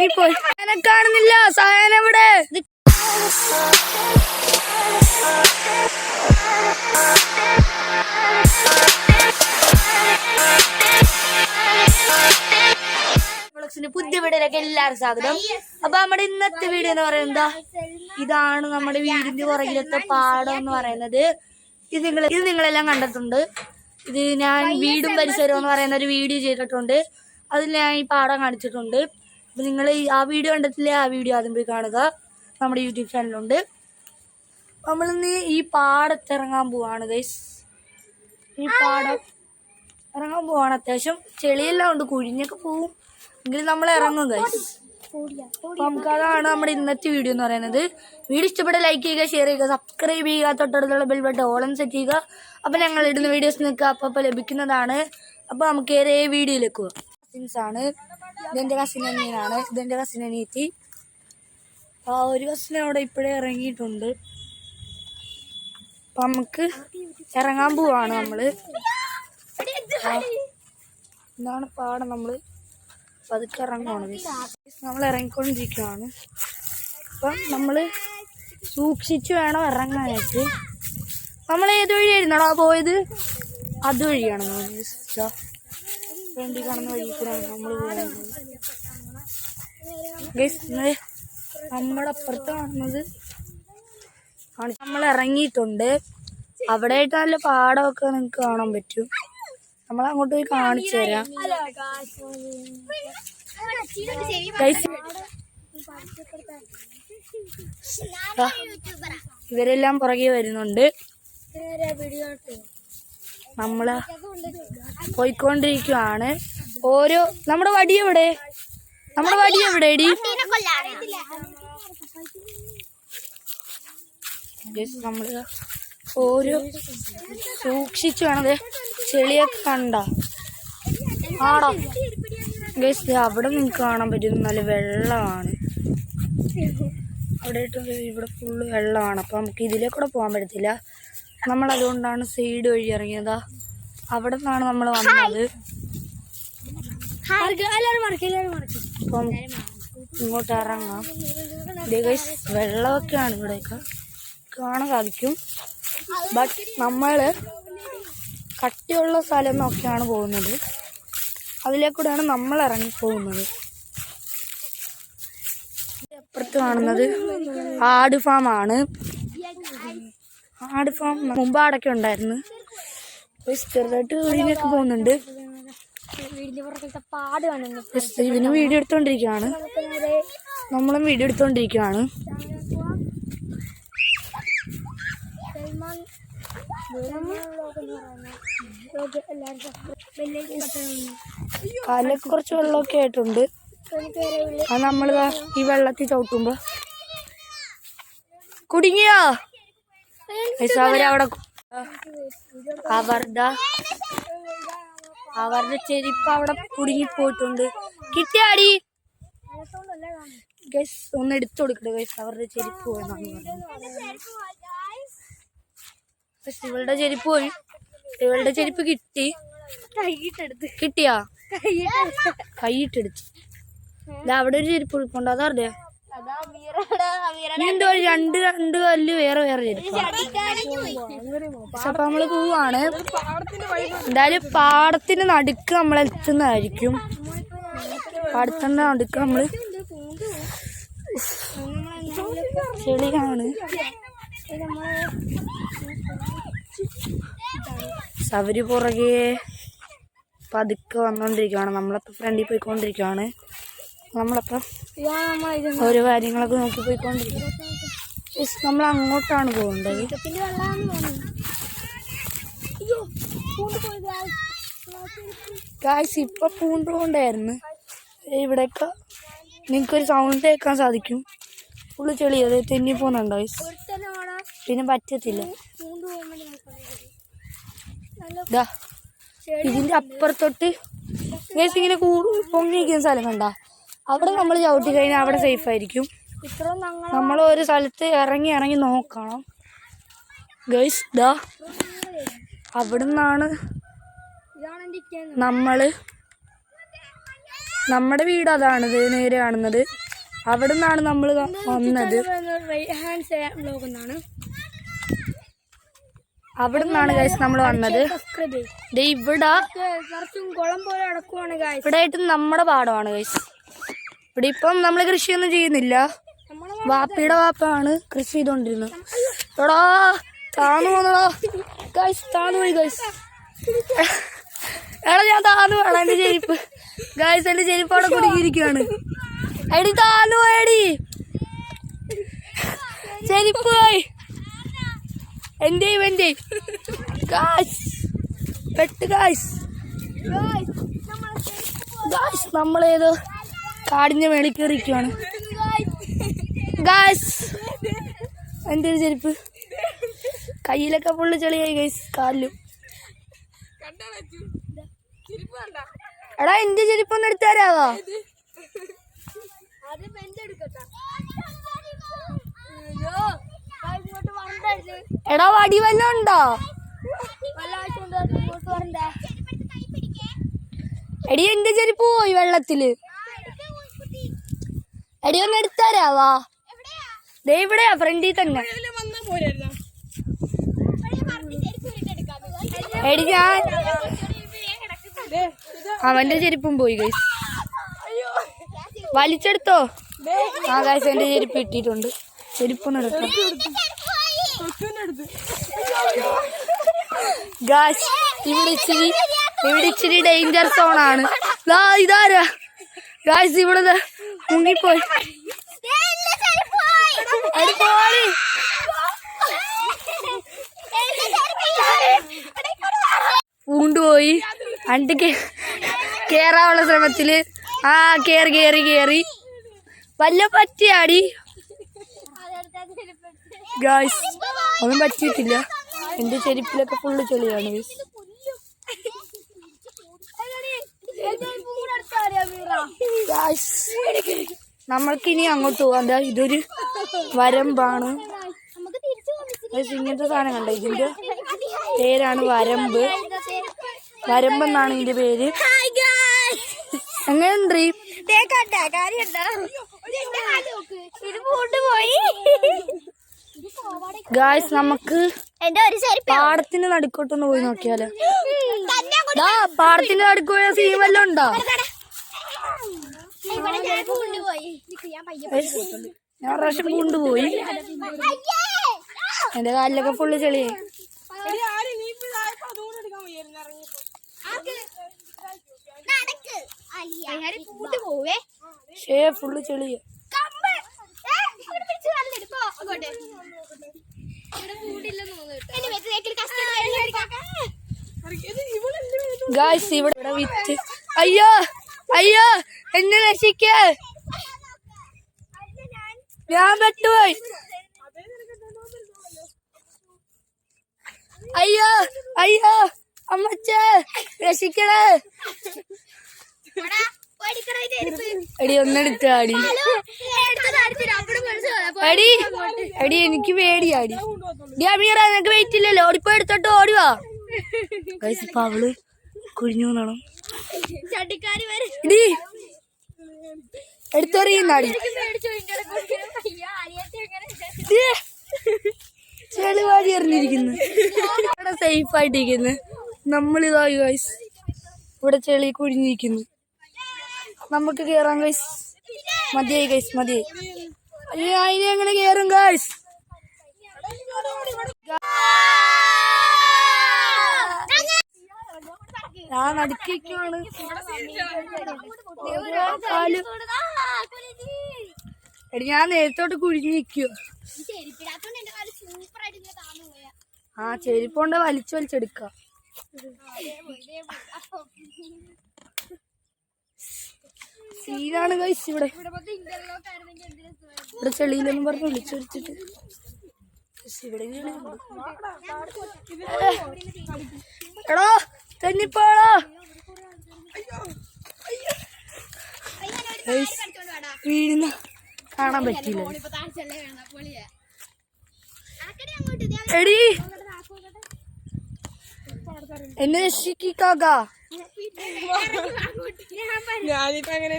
മുങ്ങിപ്പോയി എന്നെ കാണുന്നില്ല. സഹായന എവിടെ? പുതിയ വീടിലേക്ക് എല്ലാവരും സ്വാഗതം. അപ്പൊ നമ്മുടെ ഇന്നത്തെ വീട് എന്ന് പറയുന്നത് ഇതാണ് നമ്മുടെ വീടിന്റെ പുറകിലത്തെ പാടം എന്ന് പറയുന്നത്. ഇത് നിങ്ങൾ ഇത് നിങ്ങളെല്ലാം കണ്ടിട്ടുണ്ട്. ഇത് ഞാൻ വീടും പരിസരവും എന്ന് പറയുന്ന ഒരു വീഡിയോ ചെയ്തിട്ടുണ്ട്. അതിൽ ഞാൻ ഈ പാടം കാണിച്ചിട്ടുണ്ട്. അപ്പൊ നിങ്ങൾ ആ വീഡിയോ കണ്ടിട്ടില്ലേ? ആ വീഡിയോ ആദ്യം പോയി കാണുക. നമ്മുടെ യൂട്യൂബ് ചാനലുണ്ട് നമ്മളിന്ന് ഈ പാടത്ത് ഇറങ്ങാൻ പോവാണ് ഗൈസ് ഈ പാടം ഇറങ്ങാൻ പോവാണ്. അത്യാവശ്യം ചെളിയെല്ലാം ഉണ്ട് കുഴിഞ്ഞൊക്കെ പോവും. എങ്കിലും നമ്മൾ ഇറങ്ങും ഗൈസ് നമുക്കതാണ് നമ്മുടെ ഇന്നത്തെ വീഡിയോ എന്ന് പറയുന്നത്. വീഡിയോ ഇഷ്ടപ്പെട്ട ലൈക്ക് ചെയ്യുക ഷെയർ ചെയ്യുക സബ്സ്ക്രൈബ് ചെയ്യുക തൊട്ടടുത്തുള്ള ബെൽ ബട്ടൺ ഓളം സെറ്റ് ചെയ്യുക. അപ്പൊ ഞങ്ങൾ ഇടുന്ന വീഡിയോസ് നിങ്ങൾക്ക് അപ്പൊ ലഭിക്കുന്നതാണ്. അപ്പൊ നമുക്ക് ഏറെ വീഡിയോയിലേക്ക് കസിൻസ് ആണ്. ഇതെന്റെ കസിൻ അനിയനാണ്. ഇതെന്റെ കസിൻ അനിയത്തി. ആ ഒരു കസിൻ അവിടെ ഇപ്പോഴേ ഇറങ്ങിയിട്ടുണ്ട്. അപ്പൊ നമുക്ക് ഇറങ്ങാൻ പോവാണ് നമ്മൾ. ഇതാണ് പാടം നമ്മൾ. പതുക്കെ ഇറങ്ങുവാണ് നമ്മൾ ഇറങ്ങിക്കൊണ്ടിരിക്കുകയാണ് അപ്പം നമ്മൾ സൂക്ഷിച്ച് വേണം ഇറങ്ങാനായിട്ട്. നമ്മൾ ഏത് വഴിയായിരുന്നടാ പോയത്? അതുവഴിയാണ് വേണ്ടി കാണുന്ന വഴിക്കാണ് നമ്മൾ പോകുന്നത് നമ്മുടെ അപ്പുറത്ത് കാണുന്നത് നമ്മൾ ഇറങ്ങിയിട്ടുണ്ട്. അവിടെ ആയിട്ട് നല്ല പാടമൊക്കെ നിങ്ങൾക്ക് കാണാൻ പറ്റും. നമ്മൾ അങ്ങോട്ട് പോയി കാണിച്ചു തരാം. ഇവരെല്ലാം പുറകെ വരുന്നുണ്ട്. നമ്മൾ പോയിക്കൊണ്ടിരിക്കുവാണ്. ഓരോ നമ്മുടെ വടി എവിടെ? നമ്മുടെ വടി എവിടെ എടി നമ്മൾ ഓരോ സൂക്ഷിച്ചു വേണത് ചെളിയൊക്കെ കണ്ട. ആടാ അവിടെ നിങ്ങൾക്ക് കാണാൻ പറ്റും നല്ല വെള്ളമാണ്. അവിടെ ഇവിടെ ഫുള്ള് വെള്ളമാണ്. അപ്പം നമുക്ക് ഇതിലേക്കൂടെ പോകാൻ പറ്റത്തില്ല. നമ്മൾ അതുകൊണ്ടാണ് സൈഡ് വഴി ഇറങ്ങിയത്. അവിടെ നിന്നാണ് നമ്മൾ വന്നത്. അപ്പം ഇങ്ങോട്ട് ഇറങ്ങാം. വെള്ളമൊക്കെയാണ് ഇവിടെ കാണാൻ സാധിക്കും. ബട്ട് നമ്മൾ കട്ടിയുള്ള സ്ഥലം നോക്കിയാണ് പോകുന്നത്. അതിലേക്കൂടെയാണ് നമ്മൾ ഇറങ്ങി പോകുന്നത് അപ്പുറത്ത് കാണുന്നത് ആട് ഫാമാണ് ആണ്. ആട് ഫാം മുമ്പ് ആടൊക്കെ ഉണ്ടായിരുന്നു. ചെറുതായിട്ട് വീടിനൊക്കെ പോകുന്നുണ്ട്. ഇവന് വീഡിയോ എടുത്തോണ്ടിരിക്കുകയാണ് നമ്മളും വീഡിയോ എടുത്തോണ്ടിരിക്കുകയാണ് കാലിലൊക്കെ കുറച്ച് വെള്ളമൊക്കെ ആയിട്ടുണ്ട്. അത് നമ്മളിതാ ഈ വെള്ളത്തിൽ ചവിട്ടുമ്പോ. കുടുങ്ങിയോ? അവരവിടെ അവരുടെ അവരുടെ ചെരുപ്പ് അവിടെ കുടുങ്ങി പോയിട്ടുണ്ട് കിട്ടിയാടി. ഗൈസ് ഒന്ന് എടുത്തു കൊടുക്കട്ടെ ഗൈസ് അവരുടെ ചെരുപ്പ് പോയെന്നാണ് പറഞ്ഞത് ഇവളുടെ ചെരുപ്പ് പോയി. ഇവളുടെ ചെരുപ്പ് കിട്ടി. കൈയിട്ടെടുത്ത്. കിട്ടിയാ? കൈയിട്ടെടുത്ത്. അവിടെ ഒരു ചെരുപ്പ് കൊടുക്കണ്ട അതറിയാ എന്തോ രണ്ട് രണ്ട് കല്ല് വേറെ വേറെ പക്ഷെ അപ്പൊ നമ്മൾ പോവാണ്. എന്തായാലും പാടത്തിന് നടുക്ക് നമ്മൾ എത്തുന്നതായിരിക്കും. പാടത്തിന്റെ നടുക്ക് നമ്മൾ ചെളിയാണ്. അവർ പുറകെ പതുക്കെ വന്നോണ്ടിരിക്കുവാണ്. നമ്മളപ്പോ ഫ്രണ്ടിൽ പോയിക്കൊണ്ടിരിക്കുകയാണ് നമ്മളപ്പം ഓരോ കാര്യങ്ങളൊക്കെ നോക്കി പോയിക്കൊണ്ടിരിക്കും നമ്മൾ അങ്ങോട്ടാണ് പോകേണ്ടത്. കാശ് ഗായ്സ് ഇപ്പൊ പൂണ്ടുകൊണ്ടായിരുന്നു ഇവിടെയൊക്കെ നിങ്ങൾക്കൊരു സൗണ്ട് കേൾക്കാൻ സാധിക്കും. ഫുള്ള് ചെളി അത് തെന്നി പോകുന്നുണ്ടോ പിന്നെ പറ്റത്തില്ല. ഇതിന്റെ അപ്പുറത്തൊട്ട് ഗൈസ് ഇങ്ങനെ കൂടു പൊങ്ങിയിരിക്കുന്ന സ്ഥലം കണ്ട? അവിടെ നമ്മൾ ചവിട്ടി കഴിഞ്ഞാൽ അവിടെ സേഫ് ആയിരിക്കും. നമ്മൾ ഒരു സ്ഥലത്ത് ഇറങ്ങി ഇറങ്ങി നോക്കണം. ഗൈസ് ദാ അവിടെ നിന്നാണ് ഇതാണ് എന്റെ ഇരിക്കാൻ നമ്മൾ നമ്മുടെ വീട് അതാണ് നേരെ കാണുന്നത്. അവിടെ നിന്നാണ് നമ്മൾ വന്നത്. അവിടെ നിന്നാണ് ഗൈസ് നമ്മൾ വന്നത് ഇവിടെ ഇവിടെ ആയിട്ട് നമ്മുടെ പാടമാണ് ഗൈസ് ഇവിടെ ഇപ്പം നമ്മൾ കൃഷിയൊന്നും ചെയ്യുന്നില്ല. വാപ്പയുടെ വാപ്പാണ് കൃഷി ചെയ്തോണ്ടിരുന്നത്. എടാ താന്നു പോന്നടാ. ഗൈസ് താന്നു പോയി ഗൈസ് എടാ ഞാൻ താന്നു വേണം എന്റെ ചെരിപ്പ്. ഗൈസ് എന്റെ ചെരിപ്പ് അവിടെ കുടുങ്ങിയിരിക്കുകയാണ് എടി താന്നു പോയടി. ചെരിപ്പ് പോയി. എന്റെ എന്റെ ഗായ്സ് പെട്ട് ഗായ്സ് ഗായ്സ് നമ്മളേതോ കാടിന്റെ മേളിൽ കയറിയിരിക്കുവാണ് ഗായ്സ് എന്റെ ഒരു ചെരുപ്പ്? കയ്യിലൊക്കെ ഫുള്ള് ചെളിയായി ഗൈസ് കാലിലും. എടാ എന്റെ ചെരുപ്പൊന്നും എടുത്തു എടാ വടി വല്ല ഉണ്ടോ? എടി എന്റെ ചെരുപ്പ് പോയി വെള്ളത്തിൽ. എടി ഒന്ന് എടുത്തരാവാ ദേ ഇവിടെയാ ഫ്രണ്ടിൽ തന്നെ. എടി ഞാൻ അവന്റെ ചെരുപ്പും പോയി ഗൈസ് വലിച്ചെടുത്തോ? ആ ഗൈസ് എന്റെ ചെരുപ്പ് ഇട്ടിട്ടുണ്ട് ചെരുപ്പൊന്നും എടുക്കാം ഗായ്സ് ഇവിടെ ഇച്ചിരി ഇവിടെ ഇച്ചിരി ഡേഞ്ചർ സോണാണ് ആണ്. ഇതാരാ? ഗായ്സ് ഇവിടെ മുങ്ങിപ്പോയി എടി പോടി. പൂണ്ടുപോയി. അണ്ട് കേറാനുള്ള ശ്രമത്തിൽ. ആ കേറി കേറി കേറി. വല്ല പറ്റിയാടി? ഗായ്സ് ഒന്നും പറ്റിയിട്ടില്ല. എന്റെ ചെരുപ്പിലൊക്കെ ഫുള്ള് ചെളിയാണ് guys. Guys, നമ്മൾക്കിനി അങ്ങോട്ട് പോകാം എന്താ ഇതൊരു വരമ്പാണ്. Guys, ഇങ്ങനത്തെ സാധനം കണ്ട? ഇതിന്റെ പേരാണ് വരമ്പ്. വരമ്പെന്നാണ് ഇതിന്റെ പേര്. എങ്ങനെയുണ്ട്? ഗായ്സ് നമുക്ക് പാടത്തിന്റെ നടുക്കോട്ടൊന്ന് പോയി നോക്കിയാലോ. പാടത്തിന്റെ നടുക്ക് പോയ സീൻ വല്ലതും ഉണ്ടോ? ഞാൻ പ്രാവശ്യം കൊണ്ടുപോയി. എന്റെ കാലിലൊക്കെ ഫുള്ള് ചെളി. നടക്ക്. പൂട്ട് പോവേ. ഷേ ഫുള്ള് ചെളി. ഗായ്സ് ഇവിടെ ഇവിടെ വിറ്റ് അയ്യോ! അയ്യോ എന്നെ രക്ഷിക്ക. ഞാൻ പെട്ടുപോയി. അയ്യോ അയ്യോ അമ്മച്ചേ രക്ഷിക്കണേ. എടി ആടി. അടി അടി എനിക്ക് പേടിയാടി ഡി അമീറ നിനക്ക് വെയിറ്റ് ഇല്ലല്ലോ. ഓടിപ്പോ എടുത്തോട്ട് ഓടിവാ അവൾ കുഴിഞ്ഞു എന്നാണോ ചട്ടിക്കാരി വരെ. എടി എടുത്തെറിയുന്നാടി ചെളിവാടി എറിഞ്ഞിരിക്കുന്നു. ഇവിടെ സേഫ് ആയിട്ടിരിക്കുന്നു. നമ്മളിതായി ഗൈസ് ഇവിടെ ചെളി കുഴിഞ്ഞിരിക്കുന്നു. നമുക്ക് കേറാം ഗൈസ് മതിയായി ഗൈസ് മതിയായി. അയ്യോ അതിനെ എങ്ങനെ സൂപ്പർ ഞാൻ നേരത്തോട്ട് കുഴിഞ്ഞു പോയാ. ആ ചെരുപ്പോണ്ട് വലിച്ചു വലിച്ചെടുക്ക. സീനാണ് കഴിച്ച് ഇവിടെ. ഇവിടെ ചെളിയിലൊന്നും പറഞ്ഞ് വിളിച്ചു വലിച്ചിട്ട് ഇവിടെ. എടോ തെന്നിപ്പോളോ? വീഴുന്ന കാണാൻ പറ്റില്ല എടി. എന്നെ രക്ഷിക്കാക ഞാനിപ്പോ അങ്ങനെ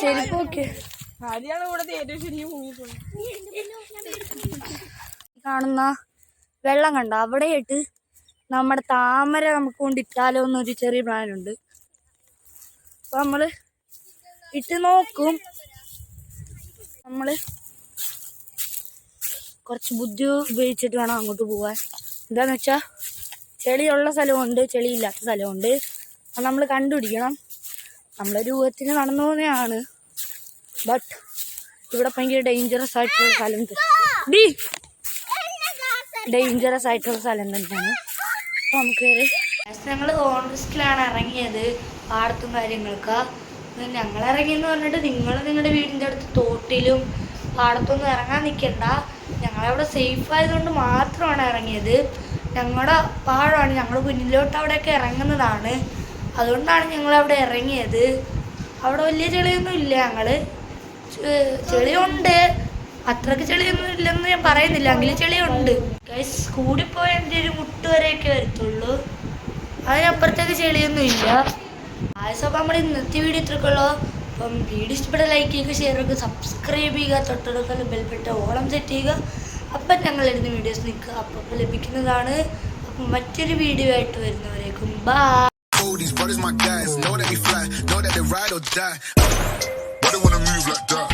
ചെരുപ്പൊക്കെ ആദ്യമാണ് ഏറ്റവും ശരിക്കും കാണുന്ന വെള്ളം കണ്ട? അവിടെയായിട്ട് നമ്മുടെ താമര നമുക്ക് കൊണ്ട് ഇട്ടാലോ എന്നൊരു ചെറിയ പ്ലാൻ ഉണ്ട് അപ്പൊ നമ്മൾ ഇട്ട് നോക്കും. നമ്മൾ കുറച്ച് ബുദ്ധി ഉപയോഗിച്ചിട്ട് വേണം അങ്ങോട്ട് പോവാൻ. എന്താന്ന് വെച്ചാ ചെളിയുള്ള സ്ഥലമുണ്ട് ചെളിയില്ലാത്ത സ്ഥലമുണ്ട്. അത് നമ്മൾ കണ്ടുപിടിക്കണം. നമ്മളെ രൂപത്തിന് നടന്നു പോകുന്നതാണ് ബട്ട് ഇവിടെ ഭയങ്കര ഡേഞ്ചറസ് ആയിട്ടുള്ള സ്ഥലം ഡി! ഡേഞ്ചറസ് ആയിട്ടുള്ള സ്ഥലം തന്നെയാണ്. അപ്പൊ നമുക്ക് ഞങ്ങൾ ഓൺ റിസ്കിലാണ് ഇറങ്ങിയത് പാടത്തും കാര്യങ്ങൾക്കാ ഞങ്ങൾ ഇറങ്ങിയെന്ന് പറഞ്ഞിട്ട് നിങ്ങൾ നിങ്ങളുടെ വീടിന്റെ അടുത്ത് തോട്ടിലും പാടത്തൊന്നും ഇറങ്ങാൻ നിൽക്കണ്ട. ഞങ്ങളവിടെ സേഫ് ആയതുകൊണ്ട് മാത്രമാണ് ഇറങ്ങിയത്. ഞങ്ങളുടെ പാടമാണ് ഞങ്ങൾ പിന്നിലോട്ട് അവിടെയൊക്കെ ഇറങ്ങുന്നതാണ്. അതുകൊണ്ടാണ് ഞങ്ങൾ അവിടെ ഇറങ്ങിയത്. അവിടെ വലിയ ചെളിയൊന്നും ഇല്ല ഞങ്ങൾ. ചെളിയുണ്ട്. അത്രയ്ക്ക് ചെളിയൊന്നും ഇല്ലെന്ന് ഞാൻ പറയുന്നില്ല. എങ്കിലും ചെളിയുണ്ട്. ഗൈസ് കൂടിപ്പോയ എന്റെ ഒരു മുട്ട് വരെയൊക്കെ വരത്തുള്ളൂ. അതിനപ്പുറത്തേക്ക് ചെളിയൊന്നും ഇല്ല. ആയസം അപ്പം നമ്മുടെ ഇന്നത്തെ വീഡിയോ ഇത്രക്കുള്ളൂ അപ്പം വീഡിയോ ഇഷ്ടപ്പെട്ട ലൈക്ക് ചെയ്യുക ഷെയർ ചെയ്യുക സബ്സ്ക്രൈബ് ചെയ്യുക തൊട്ടടുത്തുള്ള ബെൽപ്പെട്ട ഓളം സെറ്റ് ചെയ്യുക. അപ്പം ഞങ്ങൾ ഇടുന്ന വീഡിയോസ് നിൽക്കുക അപ്പം ലഭിക്കുന്നതാണ്. അപ്പം മറ്റൊരു വീഡിയോ ആയിട്ട് വരുന്നവരേക്കും. ബാ Oh, these brothers my guys. Know that they fly, know that they ride or die. But they wanna move like that?